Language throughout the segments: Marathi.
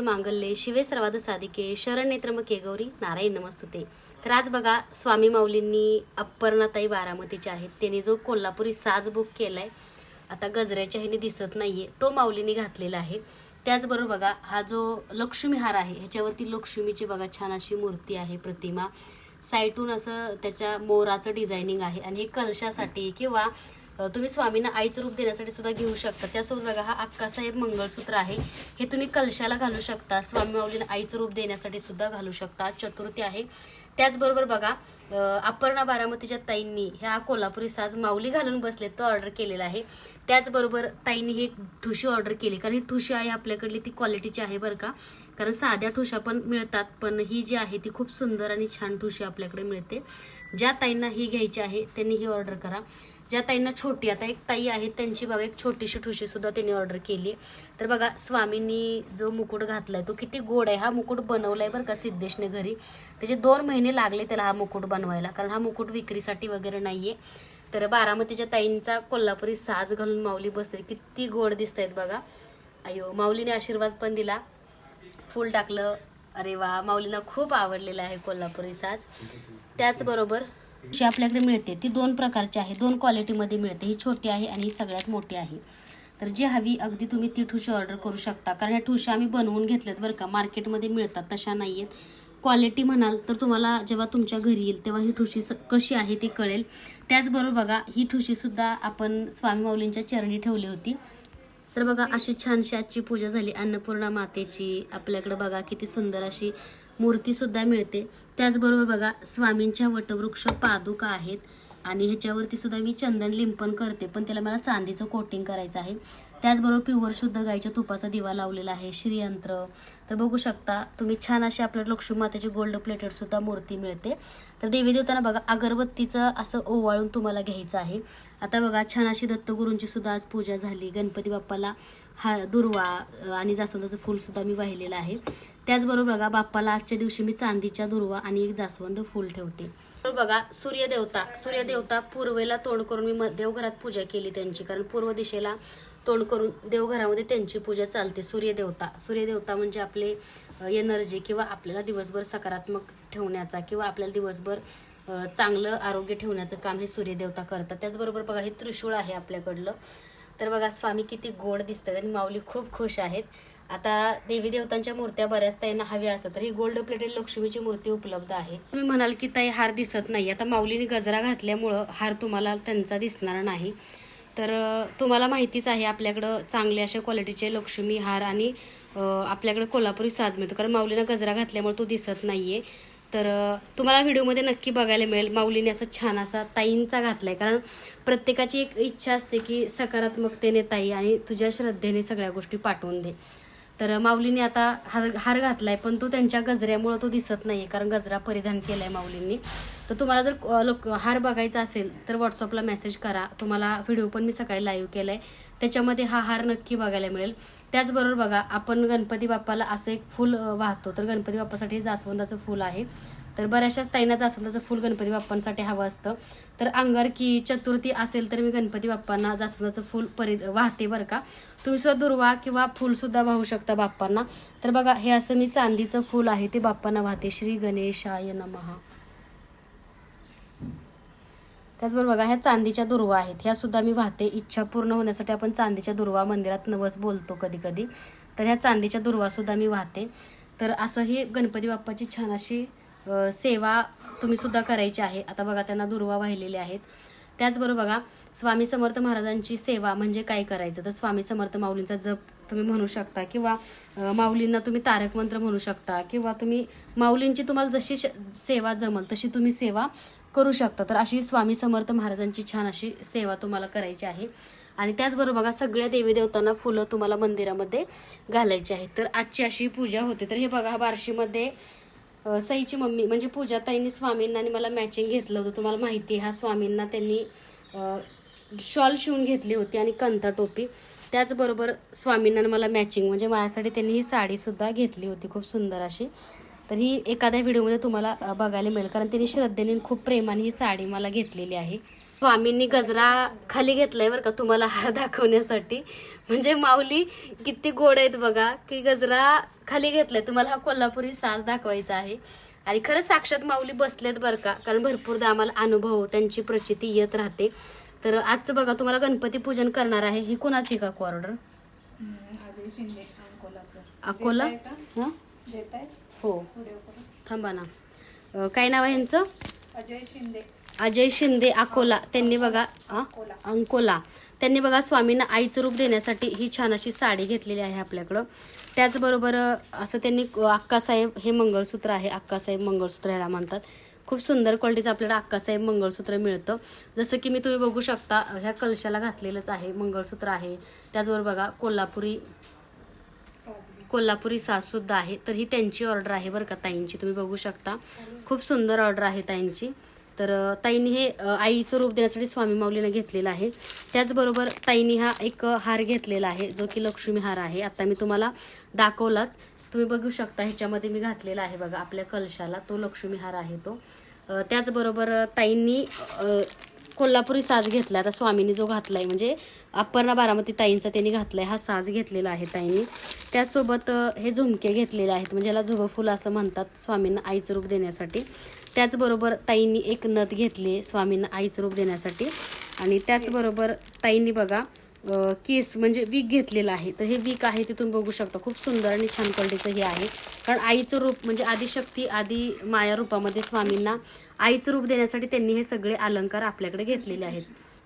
मांगल्ये शिवे सर्वाद साधिके शरण नेत्रमके गौरी नारायण नमस्तुते. तर आज बघा स्वामी माऊलींनी अप्पर्णाताई बारामतीचे आहेत. त्यांनी जो कोल्हापुरी साज बुक केलाय आता गजऱ्याच्या ह्याने दिसत नाहीये तो माऊलींनी घातलेला आहे. त्याचबरोबर बघा हा जो लक्ष्मीहार आहे ह्याच्यावरती लक्ष्मीची बघा छान अशी मूर्ती आहे प्रतिमा. साईटून असं त्याच्या मोराचं डिझायनिंग आहे. आणि हे कलशासाठी किंवा तुम्ही स्वामींना आईचं रूप देण्यासाठी सुद्धा घेऊ शकता. त्यासोबत बघा हा अक्कासाहेब मंगळसूत्र आहे. हे तुम्ही कलशाला घालू शकता. स्वामी माऊलींना आईचं रूप देण्यासाठी सुद्धा घालू शकता. चतुर्थी आहे. त्याचबरोबर बघा अपर्णा बारामतीच्या ताईंनी ह्या कोल्हापुरी साज माऊली घालून बसले तो ऑर्डर केलेला आहे. त्याचबरोबर ताईंनी हे ठुशी ऑर्डर केली. कारण ही ठुशी आहे आपल्याकडली ती क्वालिटीची आहे बरं का. कारण साध्या ठुशा पण मिळतात पण ही जी आहे ती खूप सुंदर आणि छान ठुशी आपल्याकडे मिळते. ज्या ताईंना ही घ्यायची आहे त्यांनी ही ऑर्डर करा. ज्या ताईंना छोटी आता एक ताई आहे त्यांची बघा एक छोटीशी ठुशी सुद्धा त्यांनी ऑर्डर केली. तर बघा स्वामींनी जो मुकुट घातलाय तो किती गोड आहे. हा मुकुट बनवलाय बरं का सिद्धेशने घरी. त्याचे दोन महिने लागले त्याला हा मुकुट बनवायला कारण हा मुकुट विक्रीसाठी वगैरे नाहीये. तर बारामतीच्या ताईंचा कोल्हापुरी साज घालून माऊली बसते किती गोड दिसत आहेत बघा. अयो माऊलीने आशीर्वाद पण दिला. फुल टाकलं. अरे वा माऊलींना खूप आवडलेलं आहे कोल्हापुरी साज. त्याचबरोबर जी आपल्याकडे मिळते ती दोन प्रकारची आहे. दोन क्वालिटीमध्ये मिळते. ही छोटी आहे आणि ही सगळ्यात मोठी आहे. तर जी हवी अगदी तुम्ही ती ठुशी ऑर्डर करू शकता. कारण ह्या ठुशी आम्ही बनवून घेतल्यात बरं का. मार्केटमध्ये मिळतात तशा नाही आहेत क्वालिटी म्हणाल तर तुम्हाला जेव्हा तुमच्या घरी येईल तेव्हा ही ठुशी कशी आहे ती कळेल. त्याचबरोबर बघा ही ठुशीसुद्धा आपण स्वामी माऊलींच्या चरणी ठेवली होती. तर बघा अशी छानशी आजची पूजा झाली. अन्नपूर्णा मातेची. आपल्याकडे बघा किती सुंदर अशी मूर्तीसुद्धा मिळते. त्याचबरोबर बघा स्वामींच्या वटवृक्ष पादुका आहेत आणि ह्याच्यावरती सुद्धा मी चंदन लिंपन करते पण त्याला मला चांदीचं कोटिंग करायचं आहे. त्याचबरोबर प्युअर शुद्ध गाईच्या तुपाचा दिवा लावलेला आहे श्रीयंत्र. तर बघू शकता तुम्ही छान अशी आपल्या लक्ष्मी मातेची गोल्ड प्लेटेड सुद्धा मूर्ती मिळते. तर देवी देवताना बघा अगरबत्तीचं असं ओवाळून तुम्हाला घ्यायचं आहे. आता बघा छान अशी दत्तगुरूंची सुद्धा आज पूजा झाली. गणपती बाप्पाला हा दुर्वा आणि जास्वंदाचं फूल सुद्धा मी वाहिलेलं आहे. त्याचबरोबर बघा बाप्पाला आजच्या दिवशी मी चांदीच्या दुर्वा आणि एक जास्वंद फूल ठेवते. तर बघा सूर्यदेवता सूर्यदेवता पूर्वेला तोंड करून मी म- देवघरात पूजा केली त्यांची कारण पूर्व दिशेला तोंड करून देवघरामध्ये त्यांची पूजा चालते सूर्यदेवता. सूर्यदेवता म्हणजे आपले एनर्जी किंवा आपल्याला दिवसभर सकारात्मक ठेवण्याचा किंवा आपल्याला दिवसभर चांगलं आरोग्य ठेवण्याचं काम हे सूर्यदेवता करतात. त्याचबरोबर बघा हे त्रिशूळ आहे आपल्याकडलं. तर बघा स्वामी किती गोड दिसतात आणि माऊली खूप खुश आहेत. आता देवी देवतांच्या मूर्त्या बऱ्याच ताईंना हव्या असतात तर ही गोल्ड प्लेटेड लक्ष्मीची मूर्ती उपलब्ध आहे. तुम्ही म्हणाल की ताई हार दिसत नाही. आता माऊलीने गजरा घातल्यामुळं हार तुम्हाला त्यांचा दिसणार नाही. तर तुम्हाला माहितीच आहे आपल्याकडं चांगले अशा क्वालिटीचे लक्ष्मी हार आणि आपल्याकडे कोल्हापुरी साज मिळतो. कारण माऊलीनं गजरा घातल्यामुळे तो दिसत नाही आहे तर तुम्हाला व्हिडिओमध्ये नक्की बघायला मिळेल माऊलीने असा छान असा ताईंचा घातलाय. कारण प्रत्येकाची एक इच्छा असते की सकारात्मकतेने ताई आणि तुझ्या श्रद्धेने सगळ्या गोष्टी पाठवून दे. तर माऊलीने आता हार हार घातलाय पण तो त्यांच्या गजऱ्यामुळं तो दिसत नाही कारण गजरा परिधान केलाय माऊलींनी. तर तुम्हाला जर लोक हार बघायचा असेल तर व्हॉट्सअपला मेसेज करा. तुम्हाला व्हिडिओ पण मी सकाळी लाईव्ह केलाय. त्याच्यामध्ये हा हार नक्की बघायला मिळेल. त्याचबरोबर बघा आपण गणपती बाप्पाला असं एक फूल वाहतो. तर गणपती बाप्पासाठी हे जास्वंदाचं फूल आहे. तर बऱ्याचशाच ताईंना जास्वंदाचं फूल गणपती बाप्पांसाठी हवं असतं. तर अंगारकी चतुर्थी असेल तर मी गणपती बाप्पांना जास्वंदाचं फूल परि वाहते बरं का. तुम्ही सुद्धा दुर्वा किंवा फूलसुद्धा वाहू शकता बाप्पांना. तर बघा हे असं मी चांदीचं फूल आहे ते बाप्पांना वाहते. श्री गणेशाय नमहा त्याचबरोबर बघा ह्या चांदीच्या दुर्वा आहेत. ह्या सुद्धा मी वाहते. इच्छा पूर्ण होण्यासाठी आपण चांदीच्या दुर्वा मंदिरात नवस बोलतो कधी कधी. तर ह्या चांदीच्या दुर्वा सुद्धा मी वाहते. तर असं ही गणपती बाप्पाची छान अशी सेवा तुम्ही सुद्धा करायची आहे. आता बघा त्यांना दुर्वा वाहिलेले आहेत. त्याचबरोबर बघा स्वामी समर्थ महाराजांची सेवा म्हणजे काय करायचं? तर स्वामी समर्थ माऊलींचा जप तुम्ही म्हणू शकता किंवा माऊलींना तुम्ही तारक मंत्र म्हणू शकता किंवा तुम्ही माऊलींची तुम्हाला जशी सेवा जमल तशी तुम्ही सेवा करू शकता. तर अशी स्वामी समर्थ महाराजांची छान अशी सेवा तुम्हाला करायची आहे. आणि त्याचबरोबर बघा सगळ्या देवी देवतांना फुलं तुम्हाला मंदिरामध्ये घालायची आहेत. तर आजची अशी पूजा होते. तर हे बघा बार्शीमध्ये सईची मम्मी म्हणजे पूजा ताईंनी स्वामींना आणि मला मॅचिंग घेतलं होतं. तुम्हाला माहिती आहे हा स्वामींना त्यांनी शॉल शिवून घेतली होती आणि कंता टोपी. त्याचबरोबर स्वामींना मला मॅचिंग म्हणजे माझ्यासाठी त्यांनी ही साडीसुद्धा घेतली होती. खूप सुंदर अशी. तर ही एखाद्या व्हिडिओमध्ये तुम्हाला बघायला मिळेल. कारण त्यांनी श्रद्धेने खूप प्रेमाने ही साडी मला घेतलेली आहे. स्वामींनी गजरा खाली घेतलाय बरं का तुम्हाला हा दाखवण्यासाठी. म्हणजे माऊली किती गोड आहेत बघा की गजरा खाली घेतलाय. तुम्हाला हा कोल्हापुरी साज दाखवायचा आहे. आणि खरं साक्षात माऊली बसलेत बरं का कारण भरपूरदा आम्हाला अनुभव त्यांची प्रचिती येत राहते. तर आजचं बघा तुम्हाला गणपती पूजन करणार आहे. ही कोणाची का ऑर्डर अकोला? हां? देताय? हो. थांबा ना. काय नाव आहे ह्यांचं? अजय शिंदे. अजय शिंदे अकोला. त्यांनी बघा हा? अकोला. त्यांनी बघा स्वामींना आईचं रूप देण्यासाठी ही छान अशी साडी घेतलेली आहे आपल्याकडं. त्याचबरोबर असं त्यांनी अक्कासाहेब हे मंगळसूत्र आहे. अक्कासाहेब मंगळसूत्र ह्याला म्हणतात. खूप सुंदर क्वालिटीचं आपल्याला अक्कासाहेब मंगळसूत्र मिळतं. जसं की मी तुम्ही बघू शकता ह्या कलशाला घातलेलंच आहे. मंगळसूत्र आहे. त्याचबरोबर बघा कोल्हापुरी कोल्हापुरी सास सुद्धा आहे तर ही त्यांची ऑर्डर आहे बरं का ताईंची. तुम्ही बघू शकता. खूप सुंदर ऑर्डर आहे ताईंची. तर ताईंनी हे आईचं रूप देण्यासाठी स्वामी माऊलीनं घेतलेलं आहे. त्याचबरोबर ताईंनी हा एक हार घेतलेला आहे जो की लक्ष्मी हार आहे. आता मी तुम्हाला दाखवलाच. तुम्ही बघू शकता ह्याच्यामध्ये मी घातलेला आहे बघा आपल्या कलशाला. तो लक्ष्मी हार आहे तो. त्याचबरोबर ताईंनी कोल्हापुरी साज घेतला. आता स्वामींनी जो घातला आहे म्हणजे अपर्णा बारामती ताईंचा त्यांनी घातलाय हा साज घेतलेला आहे ताईंनी. त्यासोबत हे झुमके घेतलेले आहेत म्हणजे याला झुबफुल असं म्हणतात स्वामींना आईचं रूप देण्यासाठी. त्याचबरोबर ताईंनी एक नथ घेतली स्वामींना आईचं रूप देण्यासाठी. आणि त्याचबरोबर ताईंनी बघा केस म्हणजे वीक घेतलेलं आहे. तर हे वीक आहे ते तुम्ही बघू शकता. खूप सुंदर आणि छान क्वालिटीचं हे आहे. कारण आईचं रूप म्हणजे आदिशक्ती आदी माया रूपामध्ये स्वामींना आईचं रूप देण्यासाठी त्यांनी हे सगळे अलंकार आपल्याकडे घेतलेले आहेत.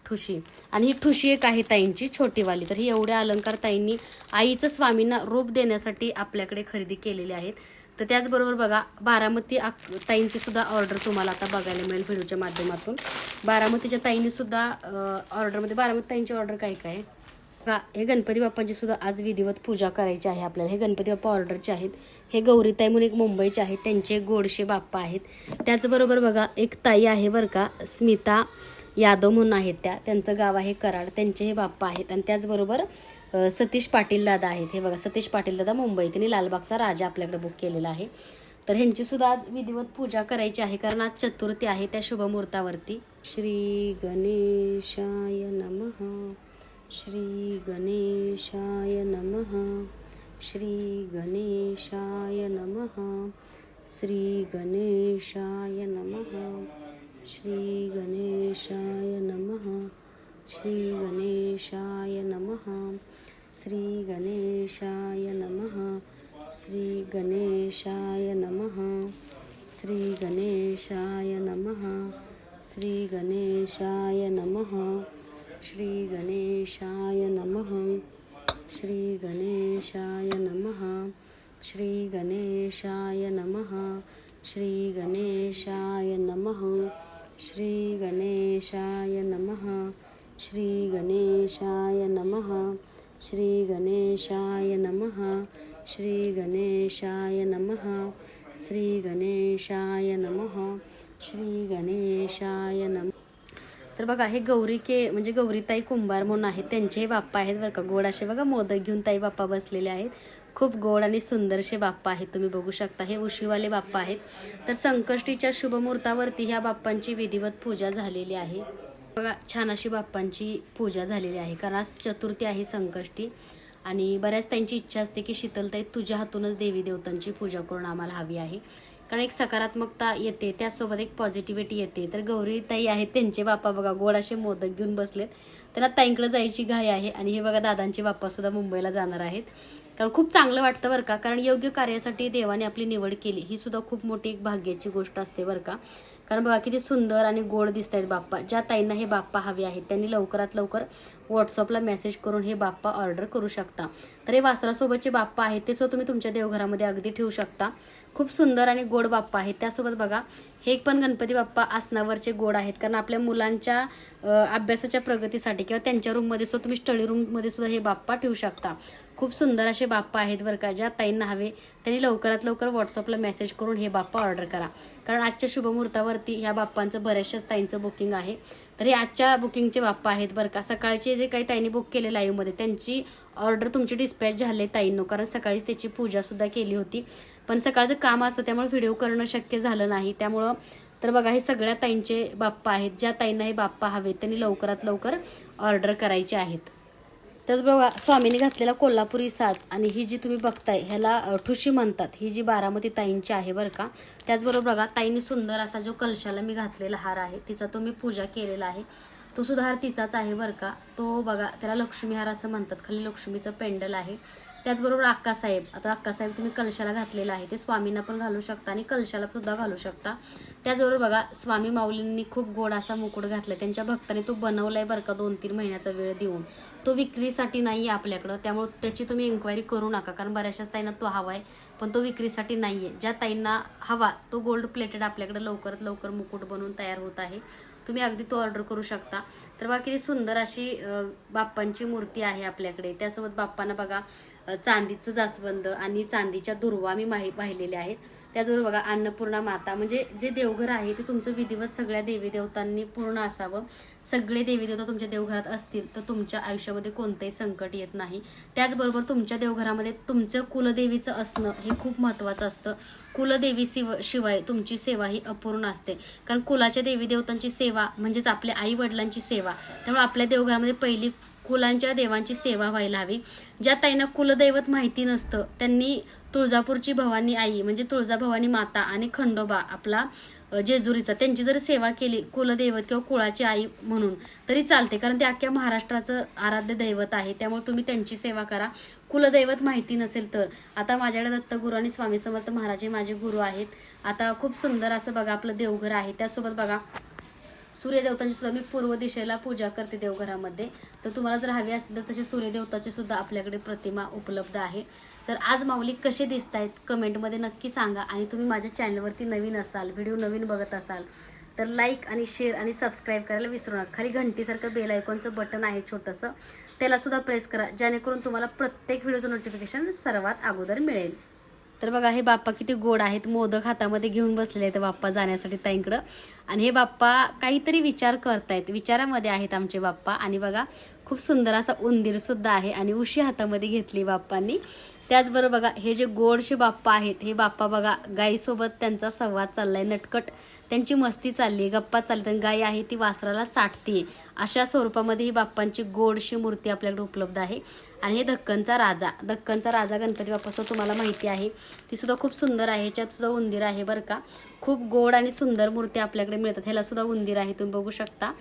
ठुशी. आणि ही ठुशी एक आहे ताईंची छोटीवाली. तर ही एवढे अलंकार ताईंनी आईचं स्वामींना रूप देण्यासाठी आपल्याकडे खरेदी केलेले आहेत. तर त्याचबरोबर बघा बारामती आक- ताईंची सुद्धा ऑर्डर तुम्हाला आता बघायला मिळेल व्हिडिओच्या माध्यमातून. बारामतीच्या ताईंनी सुद्धा ऑर्डरमध्ये बारामती ताईंची ऑर्डर काय काय बघा हे गणपती बाप्पांची सुद्धा आज विधिवत पूजा करायची आहे आपल्याला. हे गणपती बाप्पा ऑर्डरचे आहेत. हे गौरीताई म्हणून एक मुंबईचे आहेत. त्यांचे गोडशे बाप्पा आहेत. त्याचबरोबर बघा एक ताई आहे बरं का स्मिता. यादव म्हणून आहेत त्या. त्यांचं गाव आहे कराड. त्यांचे हे बाप्पा आहेत. आणि त्याचबरोबर सतीश पाटील दादा आहेत. हे बघा सतीश पाटील दादा मुंबई. त्यांनी लालबागचा राजा आपल्याकडे बुक केलेला आहे. तर ह्यांचीसुद्धा आज विधिवत पूजा करायची आहे. कारण आज चतुर्थी आहे त्या शुभमुहूर्तावरती. श्री गणेशाय नमः. श्री गणेशाय नमः. श्री गणेशाय नमः. श्री गणेशाय नमः. श्री गणेशाय नमः श्री गणेशाय नमः श्री गणेशाय नमः श्री गणेशाय नमः श्री गणेशाय नमः श्री गणेशाय नमः श्री गणेशाय नमः श्री गणेशाय नमः श्री गणेशाय नमः श्री गणेशाय नमः श्री गणेशाय नमः. श्री गणेशाय नमः. श्री गणेशाय नमः. श्री गणेशाय नमः. श्री गणेशाय नमः. श्री गणेशाय नमः. तर बघा हे गौरी के म्हणजे गौरीताई कुंभार म्हणून आहेत. त्यांचेही बाप्पा आहेत बरं का. गोड असे बघा मोदक घेऊन ताई बाप्पा बसलेले आहेत. खूप गोड आणि सुंदरसे बाप्पा आहेत. तुम्ही बघू शकता हे उशीवाले बाप्पा आहेत. तर संकष्टीच्या शुभमुहूर्तावरती ह्या बाप्पांची विधिवत पूजा झालेली आहे. बघा छान अशी बाप्पांची पूजा झालेली आहे कारण आज चतुर्थी आहे संकष्टी. आणि बऱ्याच त्यांची इच्छा असते की शीतलताई तुझ्या हातूनच देवी देवतांची पूजा करून आम्हाला हवी आहे. कारण एक सकारात्मकता येते त्यासोबत एक पॉझिटिव्हिटी येते. तर गौरी ताई आहेत त्यांचे बाप्पा बघा गोड असे मोदक घेऊन बसलेत. त्यांना ताईंकडे जायची घाई आहे. आणि हे बघा दादांचे बाप्पासुद्धा मुंबईला जाणार आहेत. कारण खूप चांगलं वाटतं बरं का. कारण योग्य कार्यासाठी देवाने आपली निवड केली. ही सुद्धा खूप मोठी एक भाग्याची गोष्ट असते बरं का. कारण बघा किती सुंदर आणि गोड दिसत आहेत बाप्पा. ज्या ताईंना हे बाप्पा हवे आहेत त्यांनी लवकरात लवकर व्हॉट्सअपला मेसेज करून हे बाप्पा ऑर्डर करू शकता. तर हे वासरासोबतचे बाप्पा आहेत ते सुद्धा तुम्ही तुमच्या देवघरामध्ये अगदी ठेवू शकता. खूप सुंदर आणि गोड बाप्पा आहेत. त्यासोबत बघा हे पण गणपती बाप्पा आसनावरचे गोड आहेत. कारण आपल्या मुलांच्या अभ्यासाच्या प्रगतीसाठी किंवा त्यांच्या रूममध्ये सुद्धा तुम्ही स्टडी रूममध्ये सुद्धा हे बाप्पा ठेवू शकता. खूप सुंदर असे बाप्पा आहेत बरं का ज्या ताईंना हवे त्यांनी लवकरात लवकर व्हॉट्सअपला मेसेज करून हे बाप्पा ऑर्डर करा. कारण आजच्या शुभमुहूर्तावरती ह्या बाप्पांचं बऱ्याचशाच ताईंचं बुकिंग आहे. तर हे आजच्या बुकिंगचे बाप्पा आहेत बरं का. सकाळचे जे काही ताईंनी बुक केले लाईव्हमध्ये त्यांची ऑर्डर तुमची डिस्पॅच झाले ताईंनो. कारण सकाळीच त्याची पूजासुद्धा केली होती. पण सकाळचं काम असतं त्यामुळे व्हिडिओ करणं शक्य झालं नाही. त्यामुळं तर बघा हे सगळ्या ताईंचे बाप्पा आहेत. ज्या ताईंना हे बाप्पा हवेत त्यांनी लवकरात लवकर ऑर्डर करायचे आहेत. त्याचबरोबर बघा स्वामीने घातलेला कोल्हापुरी साज आणि ही जी तुम्ही बघताय ह्याला ठुशी म्हणतात. ही जी बारामती ताईंची आहे बरं का त्याचबरोबर बघा ताईंनी सुंदर असा जो कलशाला मी घातलेला हार आहे तिचा तो मी पूजा केलेला आहे. तो सुद्धा हार तिचाच आहे बरं का. तो बघा त्याला लक्ष्मी हार असं म्हणतात. खाली लक्ष्मीचं पेंडल आहे. त्याचबरोबर अक्कासाहेब आता अक्कासाहेब तुम्ही कलशाला घातलेला आहे. ते स्वामींना पण घालू शकता आणि कलशाला सुद्धा घालू शकता. त्याचबरोबर बघा स्वामी माऊलींनी खूप गोड असा मुकुट घातलाय. त्यांच्या भक्ताने तो बनवलाय बरं का दोन तीन महिन्याचा वेळ देऊन. तो विक्रीसाठी नाही आहे आपल्याकडं. त्यामुळे त्याची तुम्ही एन्क्वायरी करू नका. कारण बऱ्याचशाच ताईंना तो हवा आहे. पण तो विक्रीसाठी नाही आहे. ज्या ताईंना हवा तो गोल्ड प्लेटेड आपल्याकडे लवकरात लवकर मुकुट बनवून तयार होत आहे. तुम्ही अगदी तो ऑर्डर करू शकता. तर बघा किती सुंदर अशी बाप्पांची मूर्ती आहे आपल्याकडे. त्यासोबत बाप्पांना बघा चांदीचं जास्वंद आणि चांदीच्या दुर्वा मी माही पाहिलेल्या आहेत. त्याचबरोबर बघा अन्नपूर्णा माता म्हणजे जे देवघर आहे ते तुमचं विधिवत सगळ्या देवी देवतांनी पूर्ण असावं. सगळे देवी देवता तुमच्या देवघरात असतील तर तुमच्या आयुष्यामध्ये कोणतंही संकट येत नाही. त्याचबरोबर तुमच्या देवघरामध्ये तुमचं कुलदेवीचं असणं हे खूप महत्त्वाचं असतं. कुलदेवी शिव शिवाय तुमची सेवा ही अपूर्ण असते. कारण कुलाच्या देवी देवतांची सेवा म्हणजेच आपल्या आई वडिलांची सेवा त्यामुळे आपल्या देवघरामध्ये पहिली कुलांच्या देवांची सेवा व्हायला हवी. ज्या ताईंना कुलदैवत माहिती नसतं त्यांनी तुळजापूरची भवानी आई म्हणजे तुळजाभवानी माता आणि खंडोबा आपला जेजुरीचा त्यांची जर सेवा केली कुलदैवत किंवा कुळाची आई म्हणून तरी चालते. कारण ते अख्ख्या महाराष्ट्राचं आराध्य दैवत आहे. त्यामुळे तुम्ही त्यांची सेवा करा. कुलदैवत माहिती नसेल तर. आता माझ्याकडे दत्तगुरू आणि स्वामी समर्थ महाराज हे माझे गुरु आहेत. आता खूप सुंदर असं बघा आपलं देवघर आहे. त्यासोबत बघा सूर्यदेवतांची सुद्धा मी पूर्व दिशेला पूजा करते देवघरामध्ये. तर तुम्हाला जर हवी असतील तर तसे सूर्यदेवताची सुद्धा आपल्याकडे प्रतिमा उपलब्ध आहे. तर आज माऊली कसे दिसत आहेत कमेंटमध्ये नक्की सांगा आणि तुम्ही माझ्या चॅनलवरती नवीन असाल व्हिडिओ नवीन बघत असाल तर लाईक आणि शेअर आणि सबस्क्राईब करायला विसरू नका. खाली घंटीसारखं बेल आयकॉनचं बटन आहे छोटंसं. त्याला सुद्धा प्रेस करा जेणेकरून तुम्हाला प्रत्येक व्हिडिओचं नोटिफिकेशन सर्वात अगोदर मिळेल. तर बघा हे बाप्पा किती गोड आहेत मोदक हातामध्ये घेऊन बसलेले आहेत बाप्पा जाण्यासाठी ताईंकडं आणि हे बाप्पा काहीतरी विचार करतायत विचारामध्ये आहेत आमचे बाप्पा. आणि बघा खूप सुंदर असा उंदीर सुद्धा आहे आणि उशी हातामध्ये घेतली बाप्पांनी. त्याचबरोबर बघा हे जे गोडशे बाप्पा आहेत हे बाप्पा बघा गाईसोबत त्यांचा संवाद चाललाय नटकट. त्यांची मस्ती चालली आहे गप्पा चालली आणि गाय आहे ती वासराला चाटते अशा स्वरूपामध्ये ही बाप्पांची गोडशी मूर्ती आपल्याकडे उपलब्ध आहे. आणि हे दक्कनचा राजा. दक्कनचा राजा गणपती बाप्पाचं तुम्हाला माहिती आहे. ती सुद्धा खूप सुंदर आहे. ह्याच्यात सुद्धा उंदीर आहे बरं का. खूप गोड आणि सुंदर मूर्ती आपल्याकडे मिळतात. ह्याला सुद्धा उंदीर आहे. तुम्ही बघू शकता.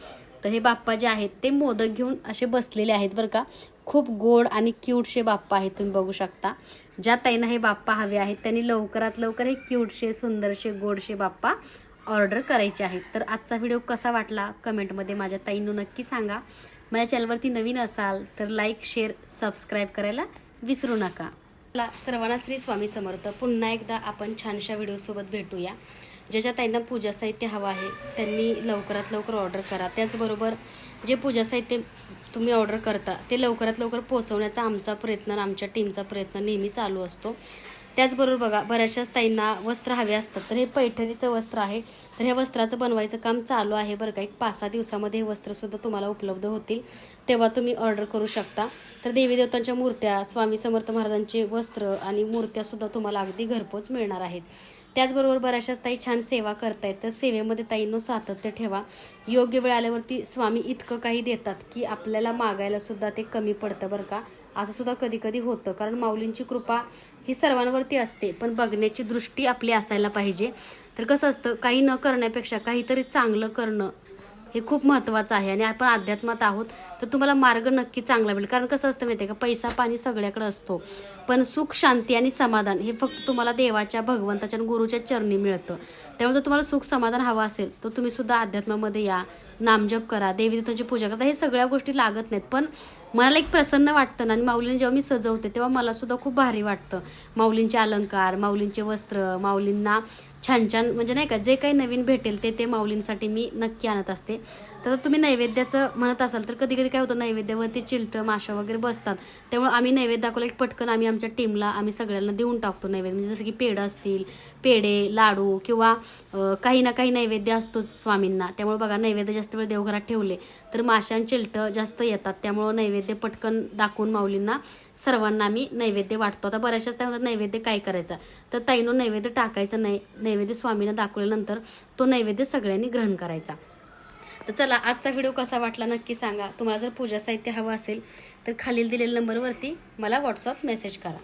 तर हे बाप्पा जे आहेत ते मोदक घेऊन असे बसलेले आहेत बरं का. खूप गोड आणि क्यूटशे बाप्पा आहेत. तुम्ही बघू शकता. ज्या ताईंना हे बाप्पा हवे आहेत त्यांनी लवकरात लवकर हे क्यूटशे सुंदरशे गोडशे बाप्पा ऑर्डर करायचे आहेत. तर आजचा व्हिडिओ कसा वाटला? कमेंटमध्ये माझ्या ताईंनो नक्की सांगा. माझ्या चॅनलवरती नवीन असाल तर लाईक शेअर सबस्क्राईब करायला विसरू नका. ला सर्वांना श्री स्वामी समर्थ. पुन्हा एकदा आपण छानशा व्हिडिओसोबत भेटूया. ज्याच्या त्यांना पूजा साहित्य हवं आहे त्यांनी लवकरात लवकर ऑर्डर करा. त्याचबरोबर जे पूजा साहित्य तुम्ही ऑर्डर करता ते लवकरात लवकर पोहोचवण्याचा आमचा प्रयत्न आमच्या टीमचा प्रयत्न नेहमी चालू असतो. त्याचबरोबर बघा बऱ्याचशाच ताईंना वस्त्र हवे असतात. तर हे पैठणीचं वस्त्र आहे. तर ह्या वस्त्राचं बनवायचं काम चालू आहे बरं का. एक पाच सहा दिवसामध्ये हे वस्त्रसुद्धा तुम्हाला उपलब्ध होतील. तेव्हा तुम्ही ऑर्डर करू शकता. तर देवी देवतांच्या मूर्त्या स्वामी समर्थ महाराजांचे वस्त्र आणि मूर्त्यासुद्धा तुम्हाला अगदी घरपोच मिळणार आहेत. त्याचबरोबर बऱ्याचशाच ताई छान सेवा करतायत. तर सेवेमध्ये ताईंनो सातत्य ठेवा. योग्य वेळ आल्यावरती स्वामी इतकं काही देतात की आपल्याला मागायला सुद्धा ते कमी पडतं बरं का. असं सुद्धा कधी कधी होतं. कारण माऊलींची कृपा ही सर्वांवरती असते. पण बघण्याची दृष्टी आपली असायला पाहिजे. तर कसं असतं काही न करण्यापेक्षा काहीतरी चांगलं करणं हे खूप महत्त्वाचं आहे. आणि आपण अध्यात्मात आहोत तर तुम्हाला मार्ग नक्की चांगला मिळेल. कारण कसं असतं माहिती आहे का पैसा पाणी सगळ्याकडे असतो. पण सुख शांती आणि समाधान हे फक्त तुम्हाला देवाच्या भगवंताच्या आणि गुरुच्या चरणी मिळतं. त्यामुळे जर तुम्हाला सुख समाधान हवं असेल तर तुम्ही सुद्धा अध्यात्मामध्ये या. नामजप करा देवी देवतांची पूजा करा. हे सगळ्या गोष्टी लागत नाहीत. पण मला एक प्रसन्न वाटतं ना. आणि माऊलीने जेव्हा मी सजवते तेव्हा मला सुद्धा खूप भारी वाटतं. माऊलींचे अलंकार माऊलींचे वस्त्र माऊलींना छान छान म्हणजे नाही का जे काही नवीन भेटेल ते ते माऊलींसाठी मी नक्की आणत असते. तर तुम्ही नैवेद्याचं म्हणत असाल तर कधी कधी काय होतं नैवेद्यावरती चिलटं माशा वगैरे बसतात. त्यामुळे आम्ही नैवेद्य दाखवलं एक पटकन आम्ही आमच्या टीमला आम्ही सगळ्यांना देऊन टाकतो नैवेद्य. म्हणजे जसं की पेढं असतील पेढे लाडू किंवा काही ना काही नैवेद्य असतोच स्वामींना. त्यामुळे बघा नैवेद्य जास्त वेळ देवघरात ठेवले तर माशां चिलटं जास्त येतात. त्यामुळं नैवेद्य पटकन दाखवून माऊलींना सर्वांना आम्ही नैवेद्य वाटतो. आता बऱ्याचशाच त्या म्हणतात नैवेद्य काय करायचा? तर ताईनो नैवेद्य टाकायचं नाही. नैवेद्य स्वामींना दाखवल्यानंतर तो नैवेद्य सगळ्यांनी ग्रहण करायचा. तर चला आजचा व्हिडिओ कसा वाटला नक्की सांगा. तुम्हाला जर पूजा साहित्य हवं असेल तर खालील दिलेल्या नंबरवरती मला व्हॉट्सअप मेसेज करा.